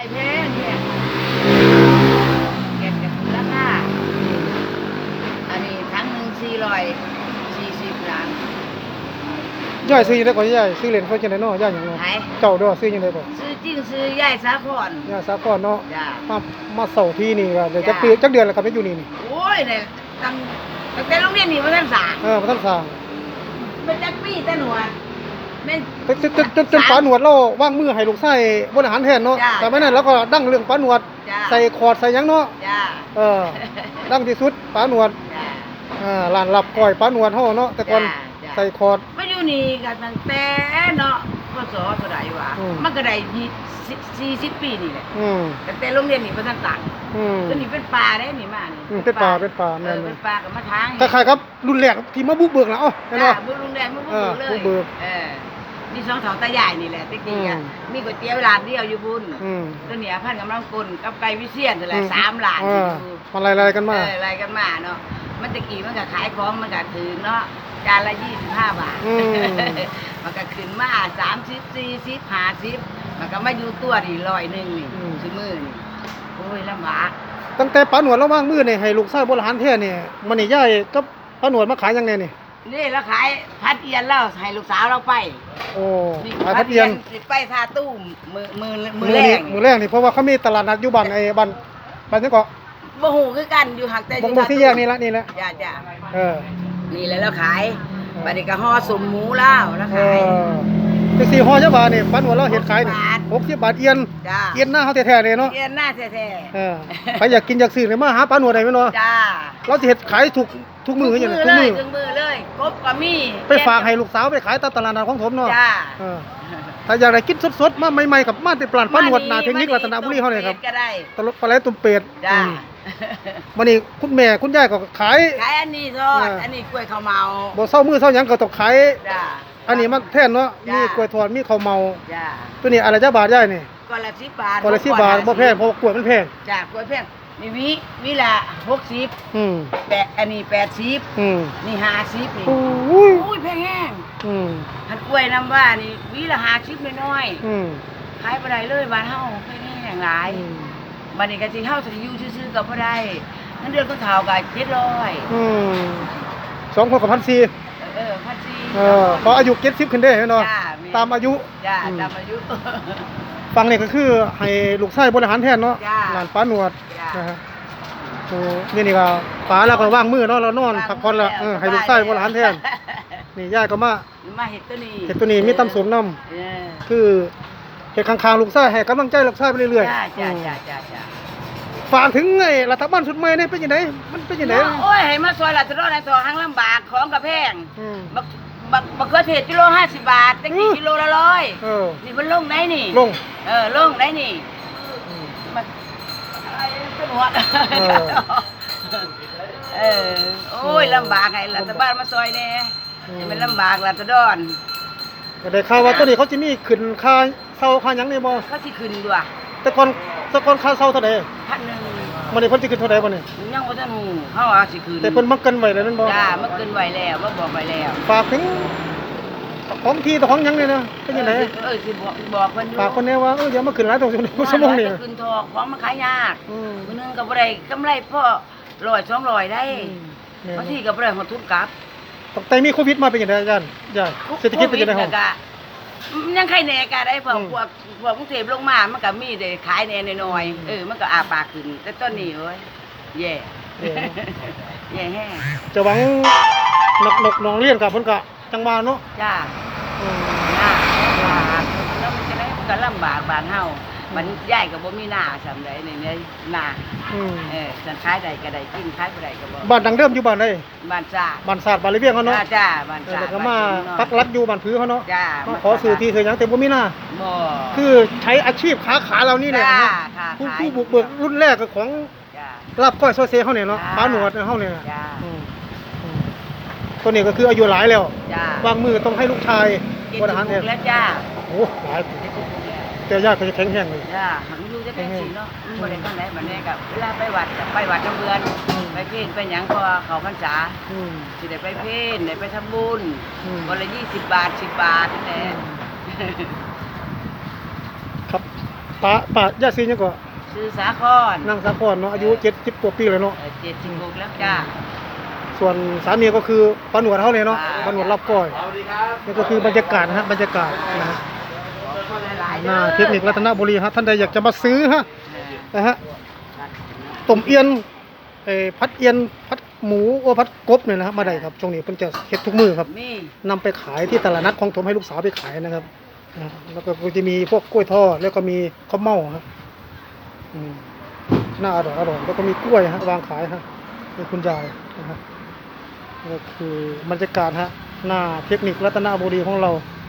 ไอ้แพงเนี่ยเก็บจากคุณราคาอันนี้ทั้งหนึ่งสี่ร้อยสี่สิบล้านย่อยซื้อยังไงก่อนย่อยซื้อเหรียญเขาจังไดเนาะย่อยหยังเนาะไหนเจ้าเด้อซื้อยังไงก่อนซื้อจริงซื้อย่ายสาคอนย่าสาก่อนเนาะจ้ามามาเสาร์ที่นี่ก็เดี๋ยวจักจ้ะปีจักเดือนแล้วก็ไปอยู่นี่นี่โอ้ยเนี่ยตั้งตั้งแต่โรงเรียนนี่มาตั้งสามเออมาท่านสร้างเป็นจักปีแต่หน แม่นจนจนจนจนปาหนวดเราว่างมือให้ลูกชายบริหารแทนเนาะจ้ะ แต่ไม่นั้นเราก็ดั้งเรื่องปาหนวด จ้าใส่คอร์ดใส่หยังเนาะจ้าเออ ดั้งที่สุดปาหนวดจ้าอ่าร้านรับก้อยปาหนวดเฮาเนาะแต่ก่อนจ้ะจ้ะใส่คอร์ดมาอยู่นี่กันตั้งแต่เนาะพศเท่าไหร่วะอืม มันก็ได้ยี่สิบสี่สิบปีนี่แหละอืมตั้งแต่โรงเรียนนี่มาตั้งต่างอืมตัวนี้เป็นป่าได้นี่มานี่อืมเป็นป่าเป็นป่าเอแม่นอๆเป็นป่ากับมาทางคล้ายๆครับรุ่นแรกที่มาบุกเบิกนะเอ้าเห็นจ้าบ่ บุญลุงแดงบุญเออเลยบุกเบิก เออ นี่สองเถาตาใหญ่นี่แหละตะกี้อะอืมมีก๋วยเตี๋ยวร้านเดียวอยู่บุญอืม ตัวเนี้ยพันกำลังกลกับไก่วิเชียนนั่นแหละอืมสามหลานเออยู่อมันอะไรๆกันมา เอออะไรกันมาเนาะ มันตะกี้มันก็ขายของมันก็ถือเนาะ จานละยี่สิบห้าบาท อืม มันก็ขึ้นมาสามสิบสี่สิบห้าสิบมันก็มาอยู่ตัวนี่ร้อยหนึ่งนี่อืมซื้อมือนี่โอ้ยลำบากตั้งแต่ปาหนวดเราว่างมือนี่ให้ลูกชายบริหารแท้นี่มันนี่ย่ายกับปาหนวดมาขายยังไงนี่ นี่เราขายพัดเอียนแล้วให้ลูกสาวเราไปโอ้นี่ขายพัดเอียนสิไปทาตู้มือมือมืมืออแรนี่กมือแรกนี่เพราะว่าเขามีตลาดนัดอยู่บ้านไอ้บ้านบ้านจังเกาะบ่หูคือกันอยู่หักแต่อบงยู่บงที่แยกนี่ละนี่แหละจ้าจ้าเออนี่แหละเราขายบัดนี้ก็ห่อสมหมูแล้วแล้วเอขาย อเป็นสี่ห่อเจ้าบาทนี่ปาหนวดเราเห็ดขายนี่หกสิบบาทหกสิบบาทเอียนจ้าเอียนหน้าเขาแท้ๆเลยเนาะเอียนหน้าแท้เออใครอยากกินอยากซื้อเนี่ยมาหาปาหนวดได้ไหมเนาะๆจ้าเราจะเห็ดขายทุกทุกมืออย่างทุนี้กทุกเลมืยอทุกมือเลยกบก็มีไปฝากให้ลูกสาวไปขายตามตลาดนัดของผมเนาะจ้าเออถ้าอยากได้กินสดๆมาใหม่ๆกับมาติปลานป้าหนวดหนาเทคนิครัตนบุรีเขาเนี่ยครับก็ได้ตลกปลาไหลตุ่มเป็ดจ้าอืมวันนี้คุณแม่คุณยายก็ขายขายอันนี้ทอดเอออัอันนี้กล้วยข้าวเมาบ่เศร้ามือเศร้าหยังก็ต้องขายจ้า อันนี้มันแท่นเนาะจ้ะ มีกล้วยทอดมีข้าวเมา จ้าตัวนี้อะไรจ้าบาทยายนี่ก้อนละสิบบาทกอนละสิบบาทบ่แพงเพราะว่ากล้วยมันแพงจ้ากล้วยแพงนี่วิวิละหกสิบอืมแปดอันนี้แปดสิบอืมนี่ห้าสิบนี่โอ้ยอุ้ยแพงแห้งอืมหันกล้วยน้ำว่านี่วิละห้าสิบน้อยอืมๆขายไปได้เลยบ้านเฮาแพงแห้งหลายอืมบัดนี้ก็สิเฮาสิอยู่ซื่อๆก็บ่ได้เงินเดือนคนเฒ่าก็700อืมสองคนกับพันสี่ เออพันสี่เออพออายุเจ็ดสิบขึ้นได้เนาะจ้าตามอายุ จ้าอืม ตามอายุ ฟังนี่ก็คือให้ลูกชายบริหารแทนเนาะจ้า หลานป้าหนวดจ้านนะฮะโอ้นี่นี่ก็ป้าแล้วก็ว่างมือเนาะเรานอนพักผ่อนละเออให้ลูกชายบริหารแทนนี่ยายก็มามาเฮ็ดตัวนี้เห็ดตัวนี้มีตำสมน้เออำคือเห็ดข้างๆลูกชายให้กำลังใจลูกชายไปเรื่อยจ้าๆจ้าอืมจ้าจ้าจ้าฝากถึงไอ้รัฐบาลสุดใหม่นี่เป็นยังไงมันเป็นยังไงโอ้ยให้มาซอยละตะโดในซอยหังลำบากของกระแพงอืมบัก บักบักเขือเทศกิโล50บาทตะกี้อืมกิโลละร้อยเออนี่มันลงไหนนี่ลงเออลงไหนนี่อืมมันอะไรเป็นหัวเออเออโอ้ยลำบากไงรัฐบาลมาซอยแน่อืมให้มันลำบากรัฐดอนก็ได้ข่าวว่าตัวนี้เขาจะมีขึ้นค่าเช่าค่าหยังนี่บ่เขาสิขึ้นด้วยแต่ก่อนแต่ก่อนค่าเช่าเท่าใดพันหนึ่ง มันนี่เพิ่นสิขึ้นเท่าใดบ่นี่ยังบ่ทันฮู้เฮาว่าสิขึ้นแต่เพิ่นมักกันไว้แล้วนั่นบ่จ้ามันขึ้นไว้แล้วบ่บอกไว้แล้วฝากถึงของที่ต่อของหยังนี่นะเป็นยังไงเออเออสิบอกบอกเพิ่นอยู่ฝากคนแนี้ว่าเอออย่ามาขึ้นหลายตรงชั่วโมงนี่ว่าจะขึ้นทอกของมันขายยากอืมมื้อนึงก็บ่ได้กำไรพอร้อยสองร้อยได้อืมบางทีก็บ่ได้หดทุนกลับตั้งแต่มีโควิดมาเป็นยังไงอาจารย์ยายเศรษฐกิจเป็นยังไงโคห้วิองดก็ ยังใครแหน่ก็ได้พวกอืมพวกพวกกรุงเทพลงมา มันก็มีได้ขายแหน่น้อยๆเออ มันก็อาปากขึ้น แต่ตอนนี้เอ้ยแย่เออแย่แห้งจะหวังนกนกน้องเลี้ยนกับเพิ่นก็จังมาเนาะจ้าอืม ยากลำบากแล้วมันจะได้ก็ลำบากบ้านเฮา มันยายก็บ่มีหน้าซำใดนี่เนี่ยหน้าอืมเออฉันขายใดก็ได้กินขายบ่ได้ก็บ่บ้านดังเดิมอยู่บ้านใดบ้านจ้าบ้านศาสตร์บ้านระเบียงเขาเนาะจ้าจ้าบ้านเออจ้าแล้วก็มาบ้นปักหลักอยู่บ้านผือเขาเนาะจ้ามาขอซื้อที่ซื้อหยังแต่บ่มีหน้า บ่คือใช้อาชีพค้าขายเรานี่แหละจ้านะค่ะผู้ขายผู้บุกเบิกรุ่นแรกก็ของจ้า ลาบก้อยซอยเซเขาเนี่ยเนาะจ้า ป้าหนวดเขาเนี่ยจ้าอืมอืมตัวนี้ก็คืออายุหลายแล้วจ้าวางมือต้องให้ลูกชายเจ็ดบริหารสิแทบหนกแล้วจ้าโอ้หลายแต่ญาติเขาจะแข็งแรงเลยจ้าหันอยู่จะได้สิเนาะมันบ่ได้ปานใดบัดนี้ก็เวลาไปวัดก็ไปวัดน้ำเบือนอืมไปเพลไปหยังพอเขาพรรษาอืม สิได้ไปเพลได้ไปทำบุญอืมคนละ20บาท10บาทนั่นแหละครับป้าป้าย่าซีนี่ก็ชื่อสาครนั่งสะพรเนาะอายุ70กว่าปีเลยเนาะเออเจ็ดสิบหกแล้วจ้า ส่วนสามีก็คือปาหนวดเขาเลยเนาะอ่าปาหนวดรับก้อยนี่ก็คือบรรยากาศนะฮะบรรยากาศนะฮะคน หลายๆหเด้น้าอเทคนิครัตนบุรีฮะท่านใดอยากจะมาซื้อฮะเออนะฮะต้มเอียนเอ่อพัดเอียนพัดหมูโอพัดกบเนี่ยนะฮะมาได้ครับช่วงนี้เพิ่นจะเฮ็ดทุกมื้อครับมีนำไปขายที่ตลาดนัดของผมให้ลูกสาวไปขายนะครับนะแล้วก็จะมีพวกกล้วยทอดแล้วก็มีข้าวเม่าครับอืมน่าอร่อยอร่อยแล้วก็มีกล้วยฮะวางขายฮะนี่คุณยายนะฮะนี่ก็คือบรรยากาศฮะหน้าเทคนิครัตนบุรีของเราเ